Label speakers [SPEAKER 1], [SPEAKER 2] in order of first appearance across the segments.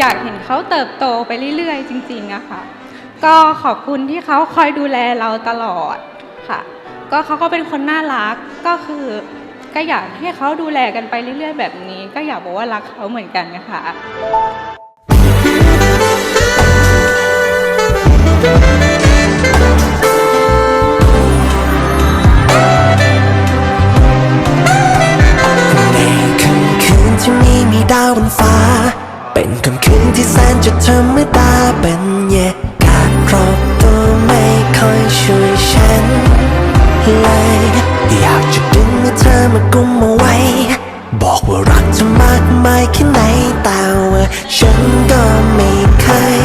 [SPEAKER 1] อยากเห็นเขาเติบโตไปเรื่อย ๆ จริงๆอะค่ะ ก็ขอบคุณที่เขาคอยดูแลเราตลอดค่ะ ก็เขาก็เป็นคนน่ารักก็คือก็อยากให้เขาดูแลกันไปเรื่อย ๆ แบบนี้ ก็อยากบอกว่ารักเขาเหมือนกันนะคะ
[SPEAKER 2] เป็นเย่การรอบตัวไม่ค่อยช่วยฉันเลยอยากจะดึงมือเธอมากุมเอาไว้ บอกว่ารักเธอมากมายแค่ไหนแต่ว่าฉันก็ไม่เคย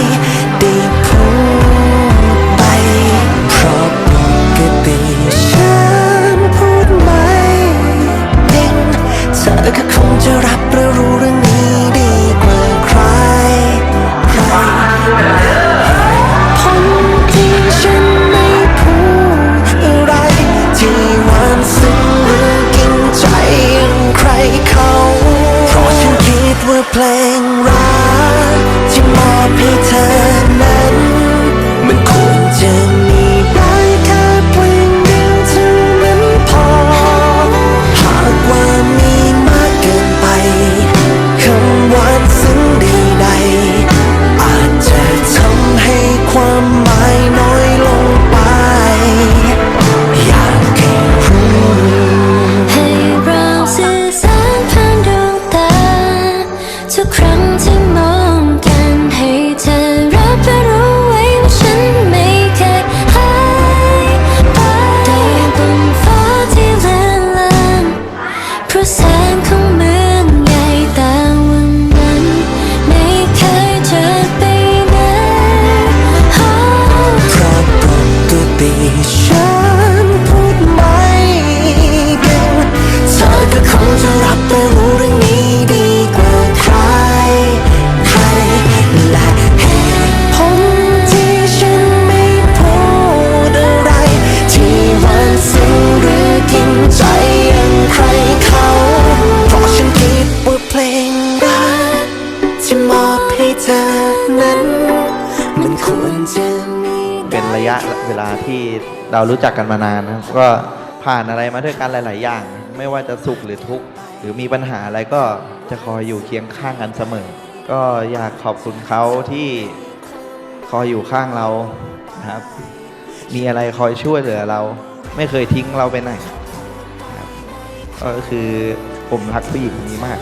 [SPEAKER 2] ระยะเวลาที่
[SPEAKER 3] เรารู้จั
[SPEAKER 2] กกันมานานนะ
[SPEAKER 4] ครับก็ผ่านอะไรมาด้วยกันหลาย ๆ อย่าง ไม่ว่าจะสุขหรือทุกข์หรือมีปัญหาอะไรก็จะคอยอยู่เคียงข้างกันเสมอ ก็อยากขอบคุณเขาที่คอยอยู่ข้างเรานะครับ มีอะไรคอยช่วยเหลือเรา ไม่เคยทิ้งเราไปไหนก็คือผมรักผู้หญิงคนนี้มาก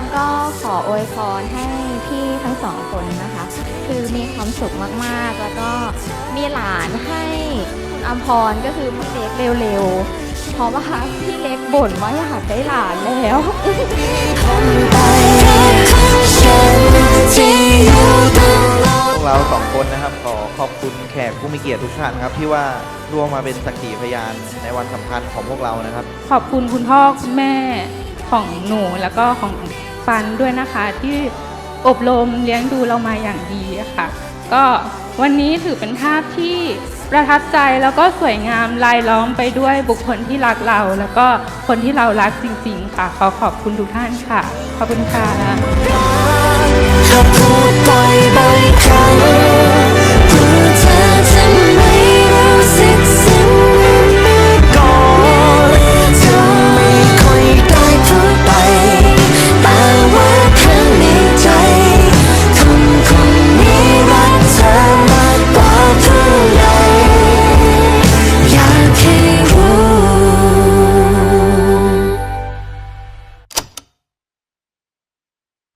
[SPEAKER 2] มก็ขออ
[SPEAKER 5] วยพรให้พี่ทั้งสองคนนะคะ คือมีความสุขมากๆ แล้วก็มีหลานให้คุณอัมพรก็คือพี่เล็กเร็วๆ เพราะว่าพี่เล็กบ่นว่าอยากได้หลานแล้ว
[SPEAKER 2] ฉันที่อยู่ตรง
[SPEAKER 4] พวกเราสองคนนะครับขอขอบคุณแขกผู้มีเกียรติทุกท่านครับ ที่ว่าร่วมมาเป็นสักขีพยานในวันสำคัญของพวกเรานะครับ
[SPEAKER 1] ขอบคุณคุณพ่อคุณแม่ของหนูแล้วก็ของ ฟันด้วยนะคะ ที่อบรมเลี้ยงดูเรามาอย่างดีค่ะ ก็วันนี้ถือเป็นภาพที่ประทับใจแล้วก็สวยงามลายล้อมไปด้วยบุคคลที่รักเรา แล้วก็คนที่เรารักจริง ๆ ค่ะ ขอขอบคุณทุกท่านค่ะ ขอบคุณค่ะ